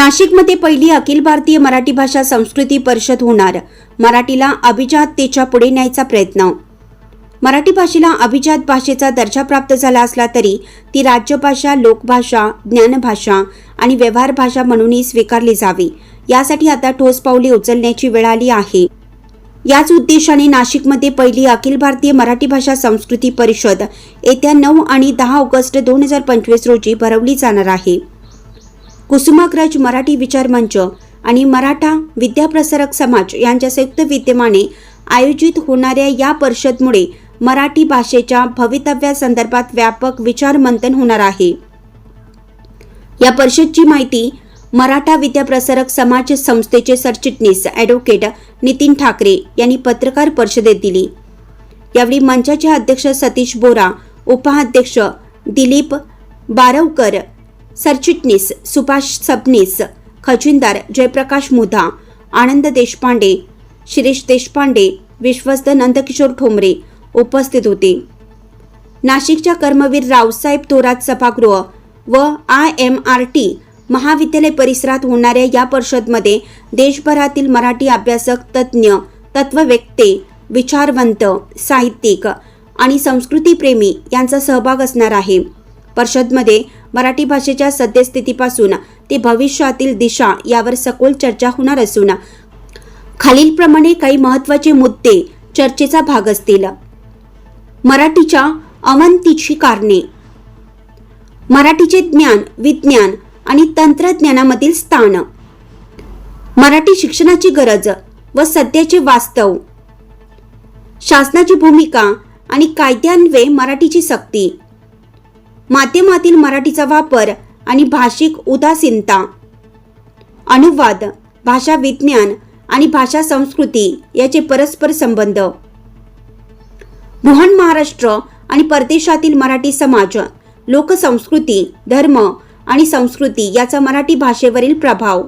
नाशिकमध्ये पहिली अखिल भारतीय मराठी भाषा संस्कृती परिषद होणार. मराठीला अभिजाततेच्या पुढे न्यायचा प्रयत्न. मराठी भाषेला अभिजात भाषेचा दर्जा प्राप्त झाला असला तरी ती राज्यभाषा लोकभाषा ज्ञानभाषा आणि व्यवहार भाषा म्हणूनही स्वीकारली जावी. यासाठी आता ठोस पावले उचलण्याची वेळ आली आहे. याच उद्देशाने नाशिकमध्ये पहिली अखिल भारतीय मराठी भाषा संस्कृती परिषद येत्या नऊ आणि दहा ऑगस्ट दोन हजार पंचवीस रोजी भरवली जाणार आहे. कुसुमाग्रज मराठी विचार मंच आणि मराठा विद्याप्रसारक समाज यांच्या संयुक्त विद्यमाने आयोजित होणाऱ्या या परिषदमुळे मराठी भाषेच्या भवितव्यासंदर्भात व्यापक विचार मंथन होणार आहे. या परिषदची माहिती मराठा विद्याप्रसारक समाज संस्थेचे सरचिटणीस ॲडव्होकेट नितीन ठाकरे यांनी पत्रकार परिषदेत दिली. यावेळी मंचाचे अध्यक्ष सतीश बोरा उपाध्यक्ष दिलीप बारवकर सरचिटणीस सुभाष सबनीस खजिनदार जयप्रकाश मुधा आनंद देशपांडे शिरीष देशपांडे विश्वस्त नंदकिशोर ठोंबरे उपस्थित होते. नाशिकच्या कर्मवीर रावसाहेब थोरात सभागृह व आय एम आर टी महाविद्यालय परिसरात होणाऱ्या या परिषदमध्ये देशभरातील मराठी अभ्यासक तज्ज्ञ तत्ववेक्ते विचारवंत साहित्यिक आणि संस्कृतीप्रेमी यांचा सहभाग असणार आहे. परिषदमध्ये मराठी भाषेच्या सद्यस्थितीपासून ते भविष्यातील दिशा यावर सखोल चर्चा होणार असून खालीलप्रमाणे काही महत्त्वाचे मुद्दे चर्चेचा भाग असतील. मराठीच्या अवंतीची कारणे. मराठीचे ज्ञान विज्ञान आणि तंत्रज्ञानामधील स्थान. मराठी शिक्षणाची गरज व सध्याचे वास्तव. शासनाची भूमिका आणि कायद्यान्वये मराठीची सक्ती. माध्यमातील मराठीचा वापर आणि भाषिक उदासीनता. अनुवाद भाषा विज्ञान आणि भाषा संस्कृती याचे परस्पर संबंध. मोहन महाराष्ट्र आणि परदेशातील मराठी समाज लोकसंस्कृती धर्म आणि संस्कृती याचा मराठी भाषेवरील प्रभाव.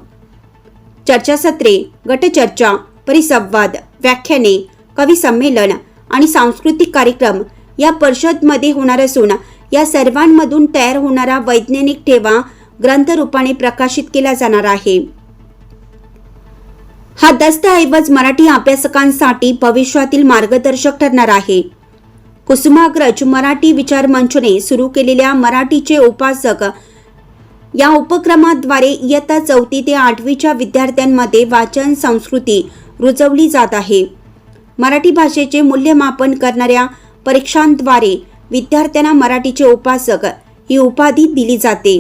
चर्चासत्रे गटचर्चा परिसंवाद व्याख्याने कवी संमेलन आणि सांस्कृतिक कार्यक्रम या परिषदमध्ये होणार असून या सर्वांमधून तयार होणारा वैज्ञानिक ठेवा ग्रंथरूपाने प्रकाशित केला जाणार आहे. हा दस्तऐवज मराठी अभ्यासकांसाठी भविष्यातील मार्गदर्शक ठरणार आहे. कुसुमाग्रज मराठी विचार मंचने सुरू केलेल्या मराठीचे उपासक या उपक्रमाद्वारे इयत्ता चौथी ते आठवीच्या विद्यार्थ्यांमध्ये वाचन संस्कृती रुजवली जात आहे. मराठी भाषेचे मूल्यमापन करणाऱ्या परीक्षांद्वारे विद्यार्थ्यांना मराठीचे उपासक ही उपाधी दिली जाते.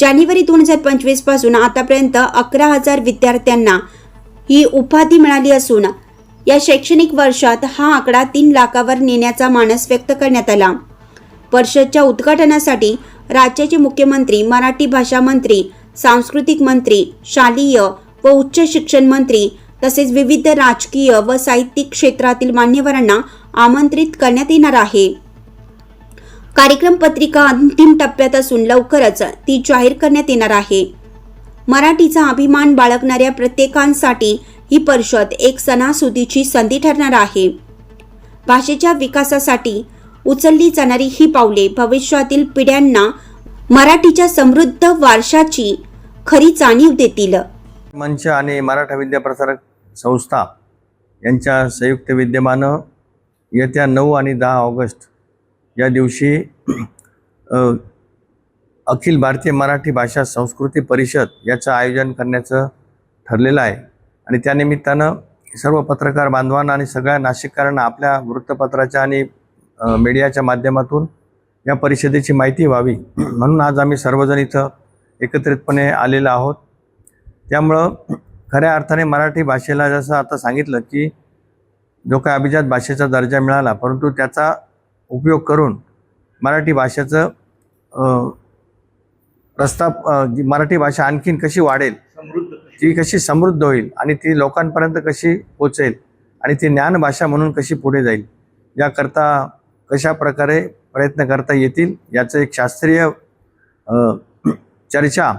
जानेवारी दोन हजार पंचवीसपासून आतापर्यंत अकरा हजार विद्यार्थ्यांना ही उपाधी मिळाली असून या शैक्षणिक वर्षात हा आकडा तीन लाखावर नेण्याचा मानस व्यक्त करण्यात आला. परिषदच्या उद्घाटनासाठी राज्याचे मुख्यमंत्री मराठी भाषा मंत्री सांस्कृतिक मंत्री शालेय व उच्च शिक्षण मंत्री तसेच विविध राजकीय व साहित्यिक क्षेत्रातील मान्यवरांना आमंत्रित करण्यात येणार आहे. कार्यक्रम पत्रिका अंतिम टप्प्यात असून लवकरच ती जाहीर करण्यात येणार आहे. मराठीचा अभिमान बाळगणाऱ्या प्रत्येकांसाठी ही परिषद एक सणासुदीची संधी ठरणार आहे. भाषेच्या विकासासाठी उचलली जाणारी ही पावले भविष्यातील पिढ्यांना मराठीच्या समृद्ध वारशाची खरी जाणीव देतील. मंच आणि मराठा विद्याप्रसारक संस्था यांच्या संयुक्त विद्यमानं येत्या नऊ आणि दहा ऑगस्ट या दिवशी अखिल भारतीय मराठी भाषा संस्कृती परिषद याचं आयोजन करण्याचं ठरलेलं आहे. आणि त्यानिमित्तानं सर्व पत्रकार बांधवांना आणि सगळ्या नाशिककारांना आपल्या वृत्तपत्राच्या आणि मीडियाच्या माध्यमातून या परिषदेची माहिती व्हावी. म्हणून आज आम्ही सर्वजण इथं एकत्रितपणे आलेलो आहोत. त्यामुळं खऱ्या अर्थाने मराठी भाषेला जसं आता सांगितलं की जो काय अभिजात भाषेचा दर्जा मिळाला परंतु त्याचा उपयोग करून मराठी भाषेचं अ, जी मराठी भाषा आणखीन कशी वाढेल ती कशी समृद्ध होईल आणि ती लोकांपर्यंत कशी पोचेल आणि ती ज्ञानभाषा म्हणून कशी पुढे जाईल याकरता कशा प्रकारे प्रयत्न करता येतील याचं एक शास्त्रीय चर्चा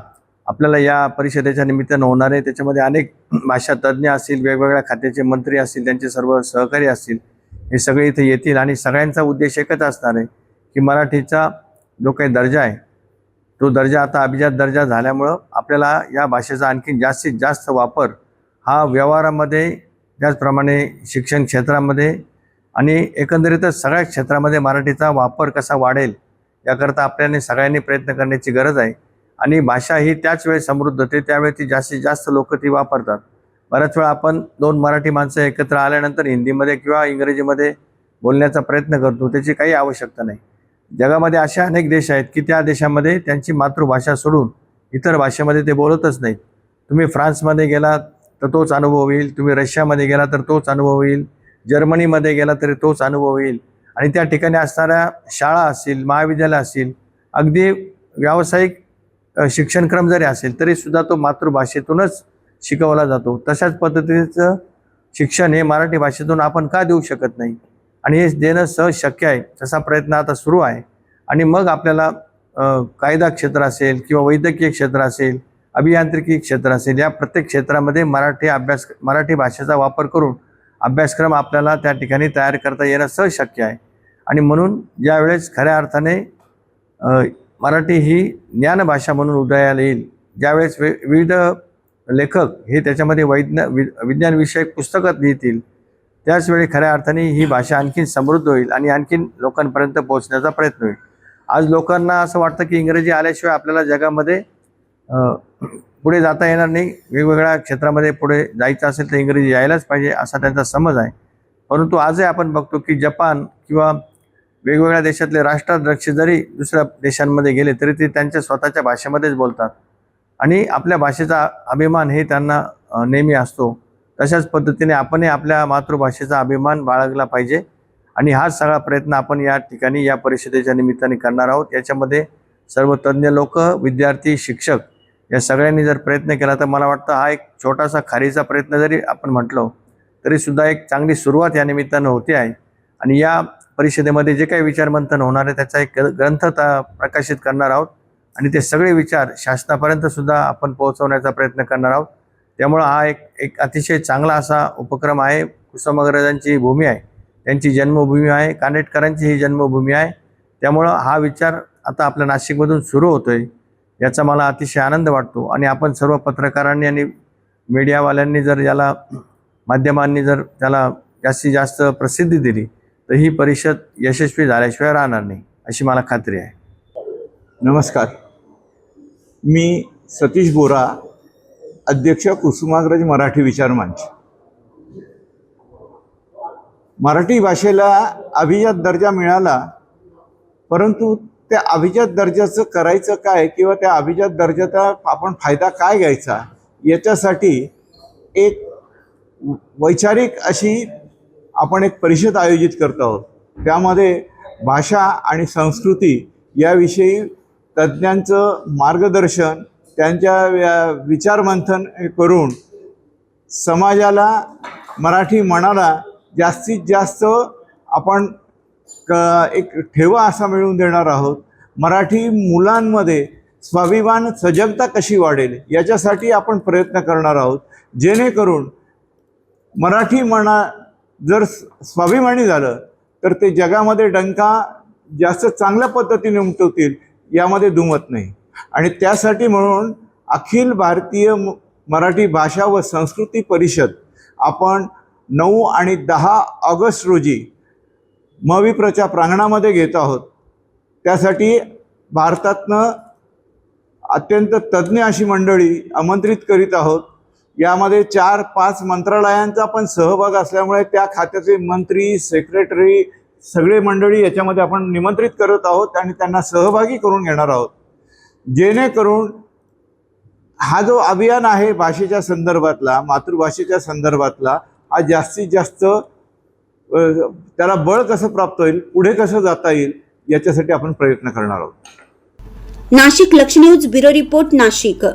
आपल्याला या परिषदेच्या निमित्तानं होणार आहे. त्याच्यामध्ये अनेक भाषा तज्ज्ञ असतील वेगवेगळ्या खात्याचे मंत्री असतील त्यांचे सर्व सहकारी असतील हे सगळे इथे येतील आणि सगळ्यांचा उद्देश एकच असणार आहे की मराठीचा जो काही दर्जा आहे तो दर्जा आता अभिजात दर्जा झाल्यामुळं आपल्याला या भाषेचा आणखी जास्तीत जास्त वापर हा व्यवहारामध्ये त्याचप्रमाणे शिक्षण क्षेत्रामध्ये आणि एकंदरीतच सगळ्या क्षेत्रामध्ये मराठीचा वापर कसा वाढेल याकरता आपल्याने सगळ्यांनी प्रयत्न करण्याची गरज आहे. आणि भाषा ही त्याच वेळी समृद्ध होते त्यावेळी ती जास्तीत जास्त लोक ती वापरतात. बऱ्याच वेळा आपण दोन मराठी माणसं एकत्र आल्यानंतर हिंदीमध्ये किंवा इंग्रजीमध्ये बोलण्याचा प्रयत्न करतो त्याची काही आवश्यकता नाही. जगामध्ये असे अनेक देश आहेत की त्या देशामध्ये त्यांची मातृभाषा सोडून इतर भाषेमध्ये ते बोलतच नाहीत. तुम्ही फ्रान्समध्ये गेलात तर तोच अनुभव येईल तुम्ही रशियामध्ये गेला तर तोच अनुभव येईल जर्मनीमध्ये गेला तरी तोच अनुभव येईल आणि त्या ठिकाणी असणाऱ्या शाळा असतील महाविद्यालय असतील अगदी व्यावसायिक शिक्षणक्रम जरी असेल तरीसुद्धा तो मातृभाषेतूनच शिकवला जातो. तशाच पद्धतीचं शिक्षण हे मराठी भाषेतून आपण का देऊ शकत नाही? आणि हे देणं सहज शक्य आहे तसा प्रयत्न आता सुरू आहे. आणि मग आपल्याला कायदा क्षेत्र असेल किंवा वैद्यकीय क्षेत्र असेल अभियांत्रिकी क्षेत्र असेल या प्रत्येक क्षेत्रामध्ये मराठी अभ्यास मराठी भाषेचा वापर करून अभ्यासक्रम आपल्याला त्या ठिकाणी तयार करता येणं सहज शक्य आहे. आणि म्हणून ज्यावेळेस खऱ्या अर्थाने मराठी ही ज्ञानभाषा म्हणून उदयाला येईल ज्यावेळेस वे विविध लेखक हे त्याच्यामध्ये वैज्ञा वि विज्ञानविषयक पुस्तकं लिहितील. त्याचवेळी खऱ्या अर्थाने ही भाषा आणखीन समृद्ध होईल आणि आणखीन लोकांपर्यंत पोहोचण्याचा प्रयत्न होईल. आज लोकांना असं वाटतं की इंग्रजी आल्याशिवाय आपल्याला जगामध्ये पुढे जाता येणार नाही. वेगवेगळ्या क्षेत्रामध्ये पुढे जायचं असेल तर इंग्रजी यायलाच पाहिजे असा त्यांचा समज आहे. परंतु आजही आपण बघतो की जपान किंवा वेगवेगळ्या देशातले राष्ट्राध्यक्ष जरी दुसऱ्या देशांमध्ये गेले तरी ते त्यांच्या स्वतःच्या भाषेमध्येच बोलतात. आणि आपल्या भाषेचा अभिमान हे त्यांना नेहमी असतो. तशाच पद्धतीने आपणही आपल्या मातृभाषेचा अभिमान बाळगला पाहिजे. आणि हाच सगळा प्रयत्न आपण या ठिकाणी या परिषदेच्या निमित्ताने करणार आहोत. याच्यामध्ये सर्व तज्ज्ञ लोक विद्यार्थी शिक्षक या सगळ्यांनी जर प्रयत्न केला तर मला वाटतं हा एक छोटासा खारीचा प्रयत्न जरी आपण म्हटलो तरीसुद्धा एक चांगली सुरुवात या निमित्तानं होते आहे. आणि या परिषदेमध्ये जे काही विचारमंथन होणार आहे त्याचा एक ग्रंथ प्रकाशित करणार आहोत. आणि ते सगळे विचार शासनापर्यंत सुद्धा आपण पोहोचवण्याचा प्रयत्न करणार आहोत. त्यामुळं हा एक एक अतिशय चांगला असा उपक्रम आहे. कुसुमाग्रजांची भूमी आहे. त्यांची जन्मभूमी आहे. कानेटकरांची ही जन्मभूमी आहे. त्यामुळं हा विचार आता आपल्या नाशिकमधून सुरू होतोय. याचा मला अतिशय आनंद वाटतो. आणि आपण सर्व पत्रकारांनी आणि मीडियावाल्यांनी जर याला माध्यमांनी जर त्याला जास्तीत जास्त प्रसिद्धी दिली तर ही परिषद यशस्वी झाल्याशिवाय राहणार नाही अशी मला खात्री आहे. नमस्कार. मी सतीश बोरा अध्यक्ष कुसुमाग्रज मराठी विचार मंच. मराठी भाषेला अभिजात दर्जा मिळाला परंतु त्या अभिजात दर्जाचं करायचं काय किंवा त्या अभिजात दर्जाचा आपण फायदा काय घ्यायचा याच्यासाठी एक वैचारिक अशी आपण एक परिषद आयोजित करत आहोत. त्यामध्ये भाषा आणि संस्कृती याविषयी तज्ज्ञांचं मार्गदर्शन त्यांच्या व्या- विचारमंथन करून समाजाला मराठी मनाला जास्तीत जास्त आपण क एक ठेवा असा मिळवून देणार आहोत. मराठी मुलांमध्ये स्वाभिमान सजगता कशी वाढेल याच्यासाठी आपण प्रयत्न करणार आहोत. जेणेकरून मराठी मना जर स्वाभिमानी झालं तर ते जगामध्ये डंका जास्त चांगल्या पद्धतीने उमटवतील. यामध्ये दुमत नाही. आणि त्यासाठी म्हणून अखिल भारतीय म- मराठी भाषा व संस्कृती परिषद आपण नऊ आणि दहा ऑगस्ट रोजी मविप्रच्या प्रांगणामध्ये घेत आहोत. त्यासाठी भारतातनं अत्यंत तज्ज्ञ अशी मंडळी आमंत्रित करीत आहोत. यामध्ये चार पाच मंत्रालयांचा पण सहभाग असल्यामुळे त्या खात्याचे मंत्री सेक्रेटरी सगळे मंडळी याच्यामध्ये आपण निमंत्रित करत आहोत आणि त्यांना सहभागी करून घेणार आहोत. जेणेकरून हा जो अभियान आहे भाषेच्या संदर्भातला मातृभाषेच्या संदर्भातला हा जास्तीत जास्त त्याला बळ कसं प्राप्त होईल पुढे कसं जाता येईल याच्यासाठी आपण प्रयत्न करणार आहोत. नाशिक लक्ष न्यूज ब्युरो रिपोर्ट नाशिक.